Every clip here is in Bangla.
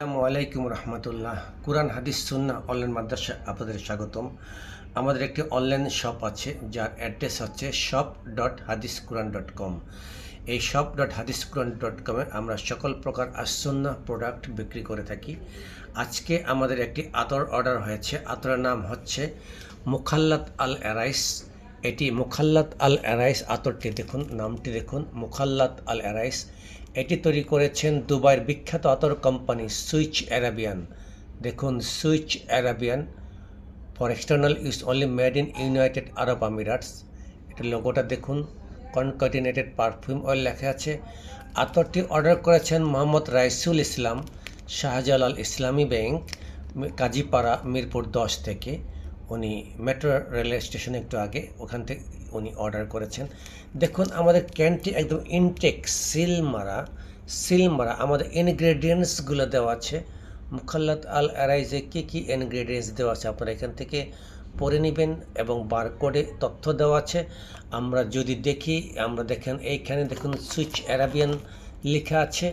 আসসালামু আলাইকুম রহমতুল্লাহ। কোরআন, হাদিস সুন্না অনলাইন মাদ্রাসা আপনাদের স্বাগতম। আমাদের একটি অনলাইন শপ আছে, যার অ্যাড্রেস হচ্ছে শপ ডট হাদিস কোরআন ডট কম এই শপ ডট হাদিস কোরআন ডট কমে আমরা সকল প্রকার আসন্না প্রোডাক্ট বিক্রি করে থাকি। আজকে আমাদের একটি আতর অর্ডার হয়েছে। আতরের নাম হচ্ছে মুখাল্লাত আল অ্যারাইস এটি মুখাল্লাত আল অ্যারাইস আতরটি দেখুন, নামটি দেখুন, মুখাল্লাত আল অ্যারাইস এটি তৈরি করেছেন দুবাইয়ের বিখ্যাত আতর কোম্পানি সুইচ অ্যারাবিয়ান। দেখুন, Swiss Arabian for external use only made in United Arab Emirates. এটার লোগোটা দেখুন কনকার্টিনেটেড পারফিউম অয়েল লেখা আছে। আতরটি অর্ডার করেছেন মোহাম্মদ রাইসুল ইসলাম, শাহজালাল ইসলামী ব্যাংক, কাজীপাড়া, মিরপুর দশ থেকে। উনি মেট্রো রেল স্টেশনে একটু আগে ওখান থেকে উনি অর্ডার করেছেন। দেখুন, আমাদের ক্যানটি একদম ইনটেক সিল মারা সিল মারা, আমাদের ইনগ্রেডিয়েন্টসগুলো দেওয়া আছে। মুখাল্লাত আল অ্যারাইজে কী কী ইনগ্রেডিয়েন্টস দেওয়া আছে আপনারা এখান থেকে পড়ে নেবেন এবং বারকোডে তথ্য দেওয়া আছে। আমরা যদি দেখি, আমরা দেখেন, এইখানে দেখুন সুইচ অ্যারাবিয়ান লেখা আছে।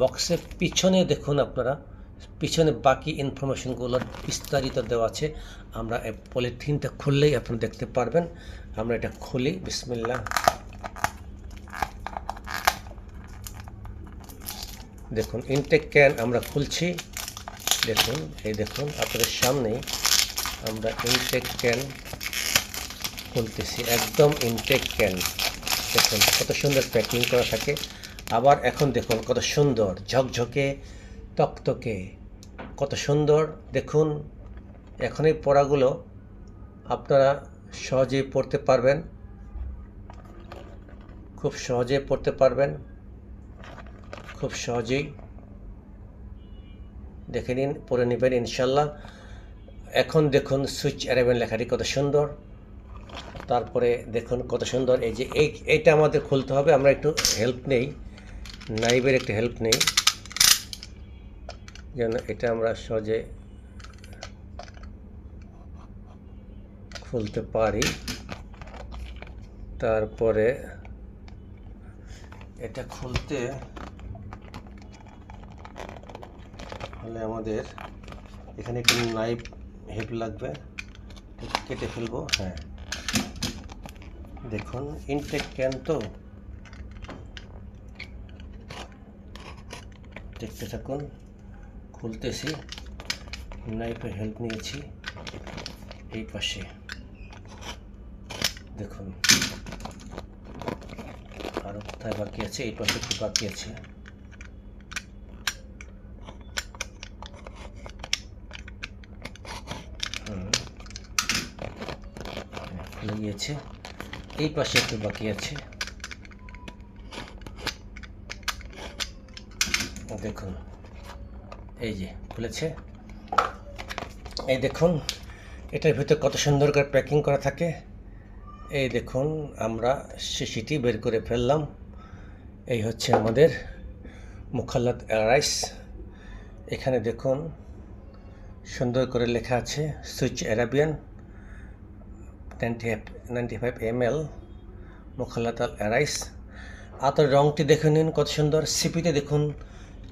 বক্সের পিছনে দেখুন আপনারা। পিছনে বাকি ইনফরমেশনগুলো বিস্তারিত দেওয়া আছে। আমরা এই পলিথিনটা খুললেই আপনারা দেখতে পারবেন। আমরা এটা খুলি বিসমিল্লা দেখুন ইনটেক ক্যান আমরা খুলছি। দেখুন, এই দেখুন, আপনাদের সামনেই আমরা ইনটেক ক্যান খুলতেছি। একদম ইনটেক ক্যান দেখুন, কত সুন্দর প্যাকিং করা থাকে। আবার এখন দেখুন, কত সুন্দর ঝকঝকে তকতকে। কত সুন্দর। দেখুন এখন এই পড়াগুলো আপনারা সহজেই পড়তে পারবেন। খুব সহজে পড়তে পারবেন। খুব সহজেই। দেখে নিন, পড়ে নেবেন, ইনশাল্লাহ। এখন দেখুন, সুইচ অ্যারাবেন লেখাটি কত সুন্দর। তারপরে দেখুন, কত সুন্দর। এই যে, এই, এইটা আমাদের খুলতে হবে। আমরা একটু হেল্প নেই। নাইবের একটু হেল্প নেই। যেন এটা আমরা সহজে খুলতে পারি। তারপরে এটা খুলতে হলে আমাদের এখানে একটু নাইফ হেল্প লাগবে। কেটে ফেলব। হ্যাঁ। দেখুন, ইনটেক ক্যান তো দেখতে থাকুন। খুলতেছি। নাইফের হেল্প নিয়েছি। এই পাশে। দেখুন। আরও কোথায় বাকি আছে? এই পাশে একটু বাকি আছে। খুলে গিয়েছে। এই পাশে একটু বাকি আছে। দেখুন। এই যে, খুলেছে। এই দেখুন, এটার ভিতরে কত সুন্দর করে প্যাকিং করা থাকে। এই দেখুন, আমরা শিশিটি বের করে ফেললাম। এই হচ্ছে আমাদের মুখাল্লাত রাইস এখানে দেখুন, সুন্দর করে লেখা আছে Swiss Arabian ninety ninety five M L মুখাল্লাত রাইস আতর রঙটি দেখে নিন কত সুন্দর। সিপিতে দেখুন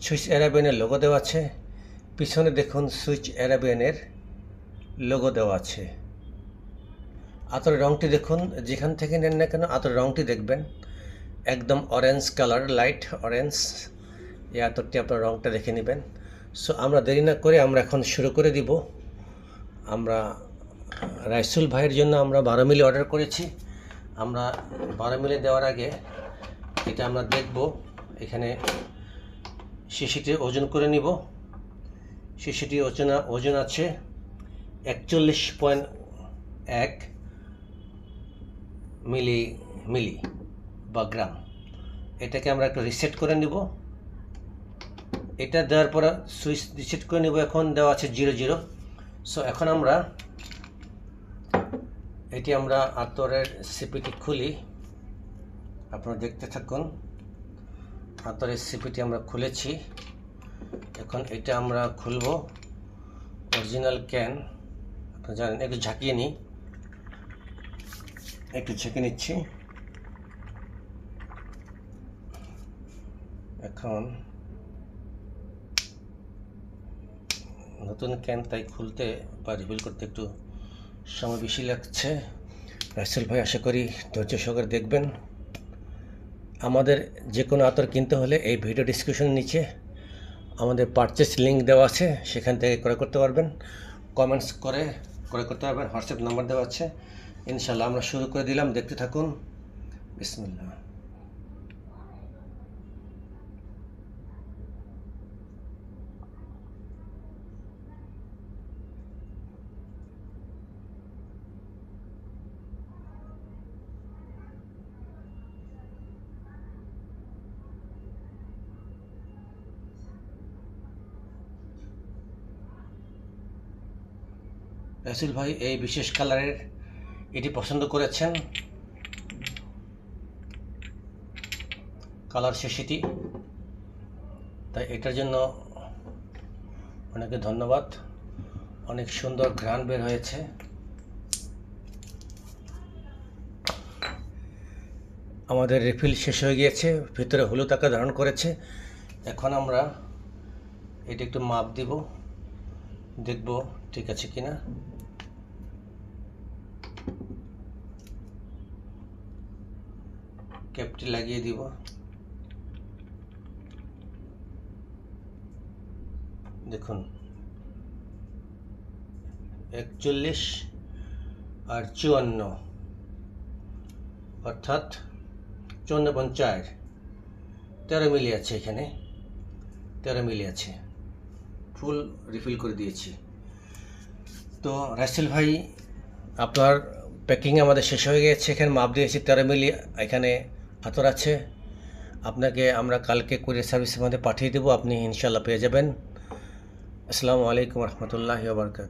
সুইচ অ্যারাবিয়ানের লোগো দেওয়া আছে। পিছনে দেখুন সুইচ অ্যারাবিয়ানের লোগো দেওয়া আছে। আতরের রঙটি দেখুন, যেখান থেকে নেন না কেন আতরের রঙটি দেখবেন। একদম অরেঞ্জ কালার লাইট অরেঞ্জ এই আতরটি আপনার রঙটা দেখে নেবেন। সো আমরা দেরি না করে আমরা এখন শুরু করে দিব। আমরা রাইসুল ভাইয়ের জন্য আমরা বারো মিলি অর্ডার করেছি। আমরা বারো মিলি দেওয়ার আগে এটা আমরা দেখব। এখানে শিশিটি ওজন করে নিব। শিশিটি ওজন ওজন আছে একচল্লিশ পয়েন্ট এক মিলি মিলি বা গ্রাম। এটাকে আমরা একটু রিসেট করে নিব। এটা দেওয়ার পরে সুইচ রিসেট করে নিব। এখন দেওয়া আছে জিরো জিরো। সো এখন আমরা এটি আমরা আতরের সিপিটি খুলি। আপনারা দেখতে থাকুন। হাতের সিপিটি আমরা খুলেছি। এখন এটা আমরা খুলব। Original can. আপনারা জানেন, একটু ঝাঁকিয়ে নিই। একটু ঝেঁকে নিচ্ছি। এখন নতুন ক্যান তাই খুলতে বা রিভিল করতে একটু সময় বেশি লাগছে। রাসেল ভাই, আশা করি ধৈর্য সহকারে দেখবেন। আমাদের যে কোনো আতর কিনতে হলে এই ভিডিও ডিসক্রিপশনের নিচে আমাদের পারচেস লিঙ্ক দেওয়া আছে, সেখান থেকে ক্রয় করতে পারবেন। কমেন্টস করে ক্রয় করতে পারবেন হোয়াটসঅ্যাপ নাম্বার দেওয়া আছে। ইনশাল্লাহ আমরা শুরু করে দিলাম। দেখতে থাকুন। বিসমিল্লাহ। রাসুল ভাই এই বিশেষ কালারের এটি পছন্দ করেছেন। কালার শেষিটি। তাই এটার জন্য অনেকে ধন্যবাদ। অনেক সুন্দর ঘ্রাণ বের হয়েছে। আমাদের রিফিল শেষ হয়ে গিয়েছে, ভিতরে হলুদ আকার ধারণ করেছে। এখন আমরা এটা একটু মাপ দিব, দেখব ঠিক আছে কিনা। ক্যাপটি লাগিয়ে দিব। দেখুন। একচল্লিশ আর চুয়ান্ন। অর্থাৎ চুয়ান্ন পঞ্চাশ তেরো মিলি আছে এখানে। তেরো মিলি আছে। ফুল রিফিল করে দিয়েছি। তো রাসেল ভাই, আপনার প্যাকিং আমাদের শেষ হয়ে গেছে। এখানে মাপ দিয়েছি তেরো মিলি। এখানে আতর আছে আপনাকে আমরা কালকে কুরিয়ার সার্ভিসের মধ্যে পাঠিয়ে দেবো। আপনি ইনশাল্লাহ পেয়ে যাবেন। আসসালামু আলাইকুম রহমতুল্লাহ বারকাত